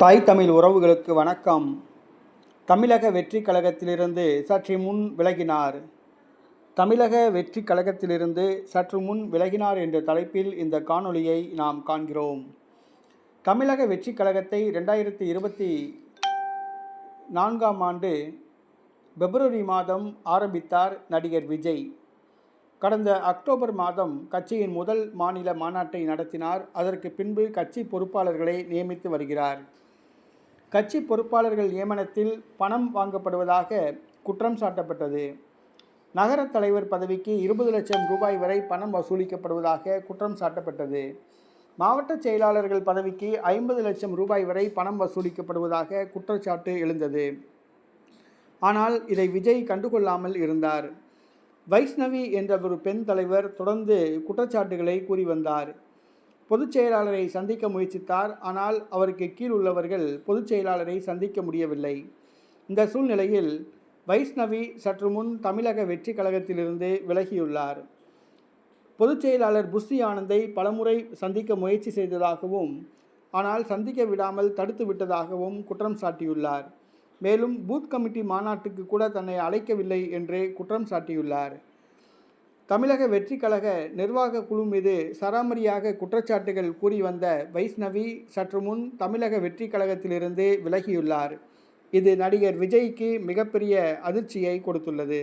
தாய் தமிழ் உறவுகளுக்கு வணக்கம். தமிழக வெற்றி கழகத்திலிருந்து சற்று முன் விலகினார். தமிழக வெற்றி கழகத்திலிருந்து சற்று முன் விலகினார் என்ற தலைப்பில் இந்த காணொளியை நாம் காண்கிறோம். தமிழக வெற்றி கழகத்தை ரெண்டாயிரத்தி இருபத்தி நான்காம் ஆண்டு பிப்ரவரி மாதம் ஆரம்பித்தார் நடிகர் விஜய். கடந்த அக்டோபர் மாதம் கட்சியின் முதல் மாநில மாநாட்டை நடத்தினார். அதற்கு பின்பு கட்சி பொறுப்பாளர்களை நியமித்து வருகிறார். கட்சி பொறுப்பாளர்கள் நியமனத்தில் பணம் வாங்கப்படுவதாக குற்றம் சாட்டப்பட்டது. நகர தலைவர் பதவிக்கு இருபது லட்சம் ரூபாய் வரை பணம் வசூலிக்கப்படுவதாக குற்றம் சாட்டப்பட்டது. மாவட்ட செயலாளர்கள் பதவிக்கு ஐம்பது லட்சம் ரூபாய் வரை பணம் வசூலிக்கப்படுவதாக குற்றச்சாட்டு எழுந்தது. ஆனால் இதை விஜய் கண்டுகொள்ளாமல் இருந்தார். வைஷ்ணவி என்ற ஒரு பெண் தலைவர் தொடர்ந்து குற்றச்சாட்டுகளை கூறி வந்தார். பொதுச் செயலாளரை சந்திக்க முயற்சித்தார். ஆனால் அவருக்கு கீழ் உள்ளவர்கள் பொதுச் செயலாளரை சந்திக்க முடியவில்லை. இந்த சூழ்நிலையில் வைஷ்ணவி சற்று முன் தமிழக வெற்றி கழகத்திலிருந்து விலகியுள்ளார். பொதுச் செயலாளர் புஸ்தி ஆனந்தை பலமுறை சந்திக்க முயற்சி செய்ததாகவும் ஆனால் சந்திக்க விடாமல் தடுத்து விட்டதாகவும் குற்றம் சாட்டியுள்ளார். மேலும் பூத் கமிட்டி மாநாட்டுக்கு கூட தன்னை அழைக்கவில்லை என்று குற்றம் சாட்டியுள்ளார். தமிழக வெற்றி கழக நிர்வாக குழு மீது சராமரியாக குற்றச்சாட்டுகள் கூறி வந்த வைஷ்ணவி சற்று முன் தமிழக வெற்றி கழகத்திலிருந்து விலகியுள்ளார். இது நடிகர் விஜய்க்கு மிகப்பெரிய அதிர்ச்சியை கொடுத்துள்ளது.